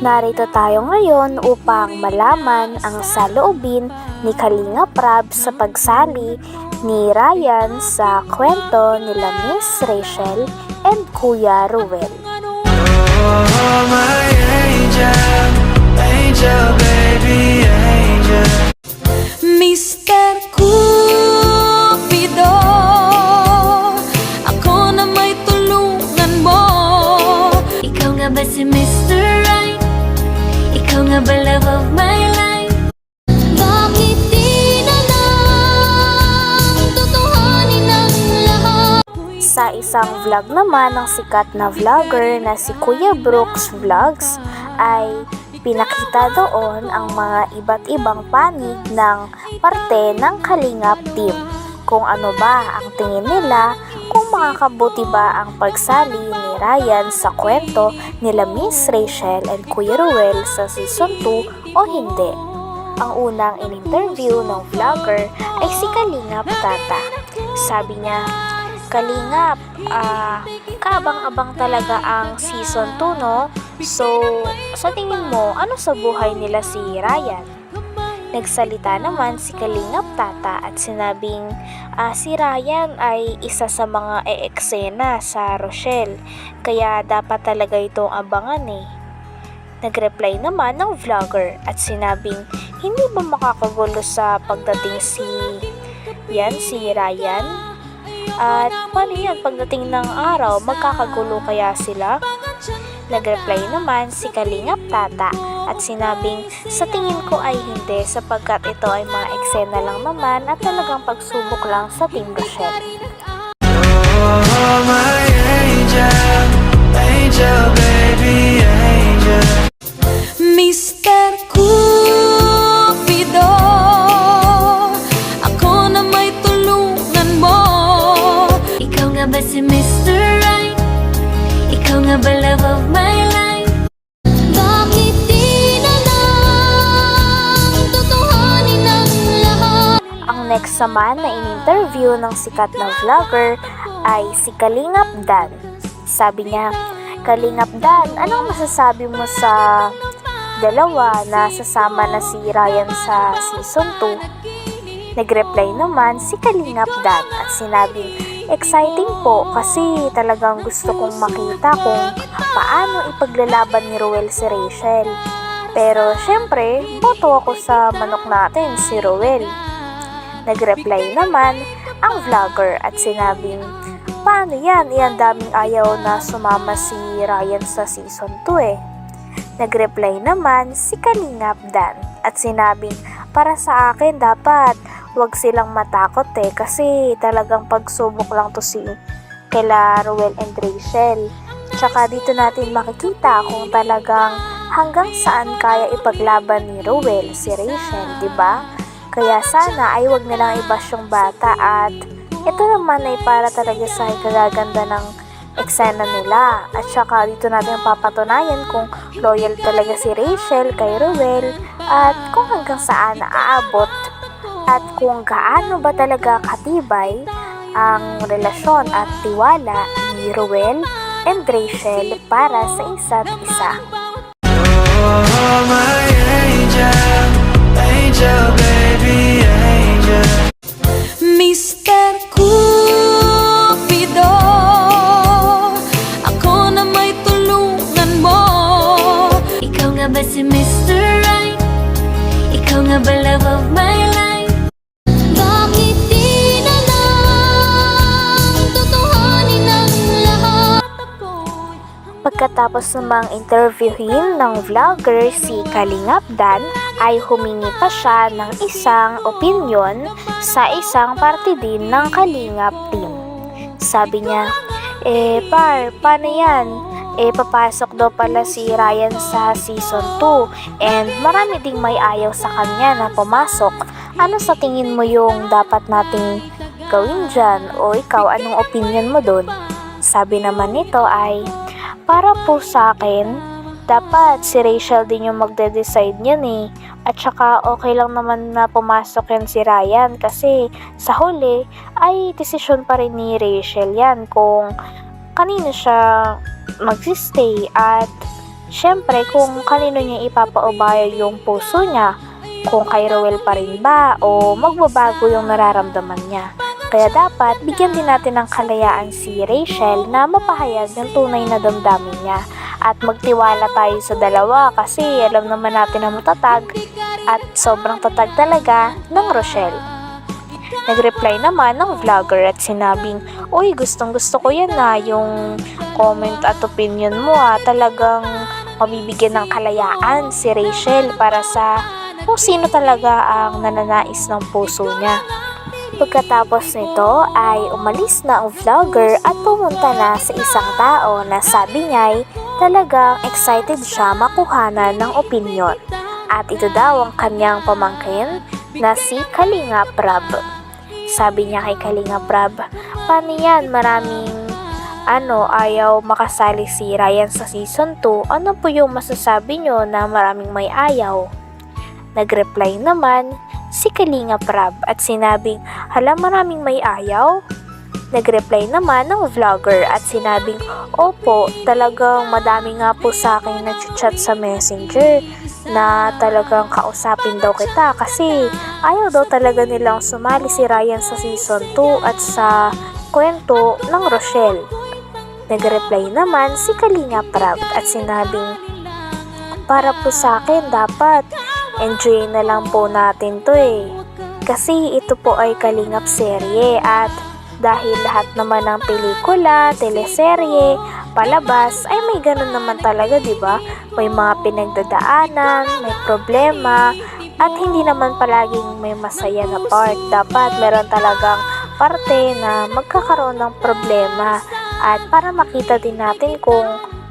Narito tayo ngayon upang malaman ang saloobin ni Kalinga Prab sa pagsali ni Ryan sa kwento nila Miss Rachel and Kuya Ruel. Oh, my isang vlog naman ng sikat na vlogger na si Kuya Brooks Vlogs ay pinakita doon ang mga iba't ibang panig ng parte ng Kalingap team. Kung ano ba ang tingin nila, kung makakabuti ba ang pagsali ni Ryan sa kwento nila Miss Rachel and Kuya Ruel sa season 2 o hindi. Ang unang in-interview ng vlogger ay si Kalingap Tata. Sabi niya, Kalingap, ah, kaabang-abang talaga ang season 2, no? So, sa tingin mo, ano sa buhay nila si Ryan? Nagsalita naman si Kalingap Tata at sinabing ah, si Ryan ay isa sa mga e-eksena sa Rochelle, kaya dapat talaga itong abangan eh. Nagreply naman ng vlogger at sinabing hindi ba makakagulo sa pagdating si yan si Ryan? At paano yan pagdating ng araw, magkakagulo kaya sila? Nagreply naman si Kalingap Tata at sinabing sa tingin ko ay hindi sapagkat ito ay mga eksena lang naman at talagang pagsubok lang sa Team Rochelle. Oh, my angel, angel, baby, next naman na in-interview ng sikat na vlogger ay si Kalingap Dan. Sabi niya, Kalingap Dan, anong masasabi mo sa dalawa na sasama na si Ryan sa season 2? Nagreply naman si Kalingap Dan at sinabing, exciting po kasi talagang gusto kong makita kung paano ipaglalaban ni Ruel si Rachel. Pero syempre, boto ako sa manok natin, si Ruel. Nagreply naman ang vlogger at sinabing, Paano yan? Iyan daming ayaw na sumama si Ryan sa season 2 eh. Nagreply naman si Kalingap Dan at sinabing, para sa akin dapat wag silang matakot eh kasi talagang pagsubok lang to si kila Ruel and Rachel. Tsaka dito natin makikita kung talagang hanggang saan kaya ipaglaban ni Ruel si Rachel, di ba? Kaya sana ay wag nilang i-bash yung bata at ito naman ay para talaga sa kagaganda ng eksena nila. At saka dito natin papatunayan kung loyal talaga si Rachel kay Ruel at kung hanggang saan naaabot at kung gaano ba talaga katibay ang relasyon at tiwala ni Ruel and Rachel para sa isa't isa. Pagkatapos namang interviewin ng vlogger si Kalingap Dan, ay humingi pa siya ng isang opinion sa isang parte din ng Kalingap team. Sabi niya, eh par, paano yan? Eh papasok daw pala si Ryan sa season 2 and marami ding may ayaw sa kanya na pumasok. Ano sa tingin mo yung dapat nating gawin dyan? O ikaw, anong opinion mo dun? Sabi naman nito ay, para po sa akin, dapat si Rachel din yung magde-decide niyan eh. At saka okay lang naman na pumasok yan si Ryan kasi sa huli ay desisyon pa rin ni Rachel yan kung kanino siya magsistay at syempre kung kanino niya ipapaubaya yung puso niya, kung kay Rowel pa rin ba o magbabago yung nararamdaman niya. Kaya dapat bigyan din natin ng kalayaan si Rachel na mapahayag ng tunay na damdamin niya at magtiwala tayo sa dalawa kasi alam naman natin na matatag at sobrang tatag talaga ng Rochelle. Nag-reply naman ng vlogger at sinabing, Uy, gustong gusto ko yan na yung comment at opinion mo ah, talagang mabibigyan ng kalayaan si Rachel para sa kung sino talaga ang nananais ng puso niya. Pagkatapos nito ay umalis na ang vlogger at pumunta na sa isang tao na sabi niya ay talagang excited siya makuhanan ng opinion. At ito daw ang kanyang pamangkin na si Kalinga Prab. Sabi niya kay Kalinga Prab, paano yan maraming ano, ayaw makasali si Ryan sa season 2, ano po yung masasabi nyo na maraming may ayaw? Nag-reply naman si Kalinga Prab at sinabing, hala maraming may ayaw? Nag-reply naman ng vlogger at sinabing, opo, talagang madami nga po sa akin nag-chat sa messenger na talagang kausapin daw kita kasi ayaw daw talaga nilang sumali si Ryan sa season 2 at sa kwento ng Rochelle. Nag-reply naman si Kalinga Prab at sinabing, para po sa akin dapat enjoy na lang po natin to eh. Kasi ito po ay kalingap serye at dahil lahat naman ng pelikula, teleserye, palabas ay may ganun naman talaga 'di ba? May mga pinagdadaanan, may problema at hindi naman palaging may masaya na part. Dapat meron talagang parte na magkakaroon ng problema at para makita din natin kung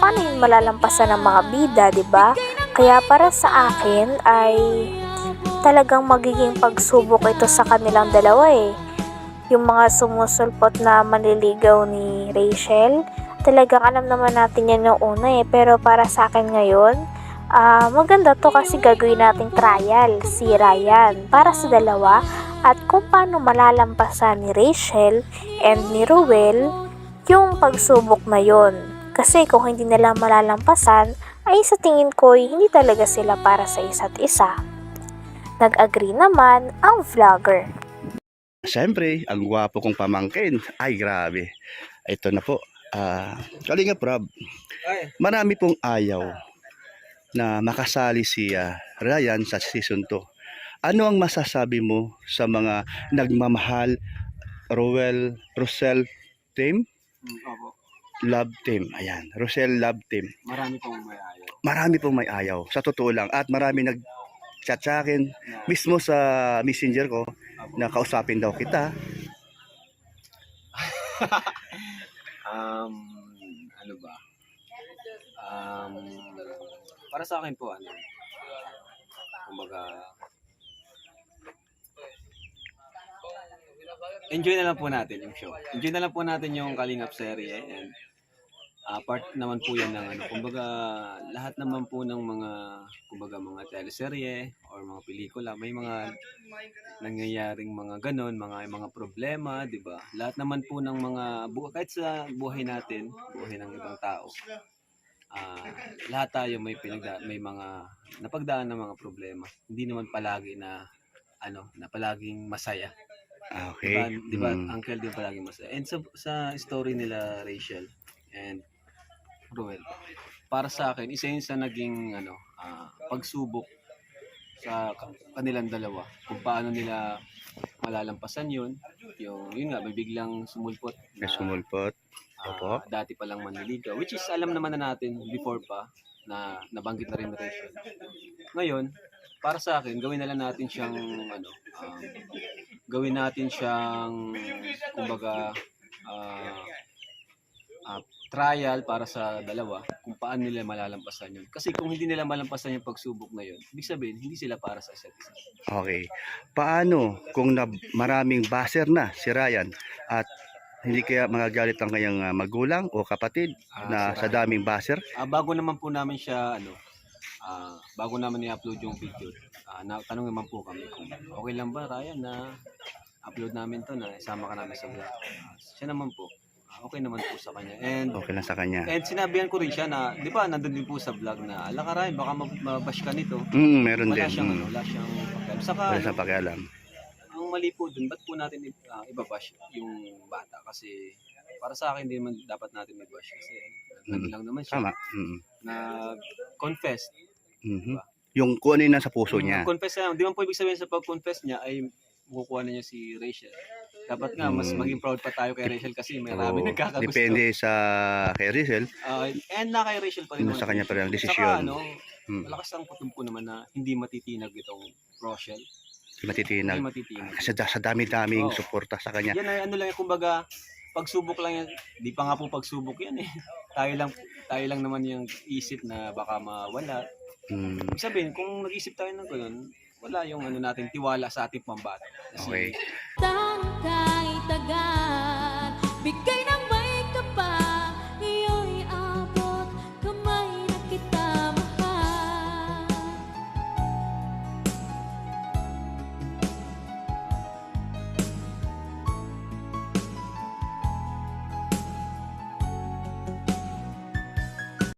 paano yun malalampasan ng mga bida, 'di ba? Kaya para sa akin ay talagang magiging pagsubok ito sa kanilang dalawa eh. Yung mga sumusulpot na manliligaw ni Rachel, talagang alam naman natin yan yung una eh. Pero para sa akin ngayon, ah maganda to kasi gagawin nating trial si Ryan para sa dalawa at kung paano malalampasan ni Rachel and ni Ruel yung pagsubok na yon. Kasi kung hindi nila malalampasan, ay sa tingin ko ay hindi talaga sila para sa isa't isa. Nag-agree naman ang vlogger. Siyempre, ang gwapo kong pamangkin. Ay, grabe. Ito na po. Ah, Kalinga Prab, marami pong ayaw na makasali si ah, Ryan sa season 2. Ano ang masasabi mo sa mga nagmamahal Roel, Rosel team? Mm, Opo, Love team. Ayan, Rosel Love team. marami pong may ayaw. Marami pong may ayaw. Sa totoo lang. At marami nag chat sa akin mismo sa messenger ko na kausapin daw kita. um, ano ba? Um, para sa akin po, ano, kumbaga, enjoy na lang po natin yung show. Enjoy na lang po natin yung Kalingap serye and part naman po yan ng ano, kumbaga lahat naman po ng mga kumbaga mga teleserye or mga pelikula, may mga nangyayaring mga ganon, mga mga problema, 'di ba? Lahat naman po ng mga kahit sa buhay natin, buhay ng ibang tao. ah lahat tayo may pinagda may mga napagdaan ng mga problema. Hindi naman palagi na ano, na palaging masaya. Ah, Diba, Okay. diba Mm. uncle din palaging masaya. And sa, sa story nila Rachel and Roel, para sa akin, isa yun sa naging ano, ah, pagsubok sa ka- kanilang dalawa. Kung paano nila malalampasan yun. Yung, yun nga, may biglang sumulpot. May na, sumulpot. ah, Opo. dati pa lang manliligaw. Which is, alam naman na natin before pa na nabanggit na rin Rachel. Ngayon, para sa akin, gawin na lang natin siyang ano, um, gawin natin siyang kumbaga ah, ah, trial para sa dalawa kung paano nila malalampasan yun. Kasi kung hindi nila malampasan yung pagsubok na yun, ibig sabihin, hindi sila para sa isa't isa. Okay. Paano kung na, maraming baser na si Ryan at hindi kaya magagalit ang kanyang ah, magulang o kapatid Ah, na si sa Ryan. daming baser? Ah, bago naman po namin siya, ano, ah, bago namin i-upload yung video, ah, na, tanong naman po kami kung okay lang ba, Ryan, na upload namin to na isama ka namin sa vlog. Ah, siya naman po, okay naman po sa kanya. And Okay lang sa kanya. and sinabihan ko rin siya na, di ba, nandun din po sa vlog na, ala ka Ryan, baka mab- mabash ka nito. Mm, meron Wala din. siyang, ano, Mm. wala siyang pakialam. Saka, Wala sa pakialam. ang mali po dun, ba't po natin uh, ibabash yung bata? Kasi, para sa akin, hindi naman dapat natin mag-bash kasi ano, Mm. lang naman siya Tama. Mm. nag-confess. Mhm. Yung kung ano yung nasa puso niya. Confess na, di man po ibig sabihin sa pag-confess niya ay makukuha na niya si Rachel. Dapat nga, mas maging proud pa tayo kay Rachel kasi may marami nagkakagusto. Depende sa kay Rizal. Ah, and na kay Rachel pa rin. Ano naman sa kanya pa rin ang Saka desisyon. ano, Mm. malakas ang kutumpo naman na hindi matitinag itong Rochelle. Di matitinag. Hindi matitinag. Da- sa dami-daming Oo. suporta sa kanya. Yan ay ano lang, kumbaga, pagsubok lang yan. Di pa nga po pagsubok yan eh. tayo lang, tayo lang naman yung isip na baka mawala. Mm. Ibig sabihin, kung nag-isip tayo ng ganun, wala yung ano natin, tiwala sa ating pambata. Kasi Okay.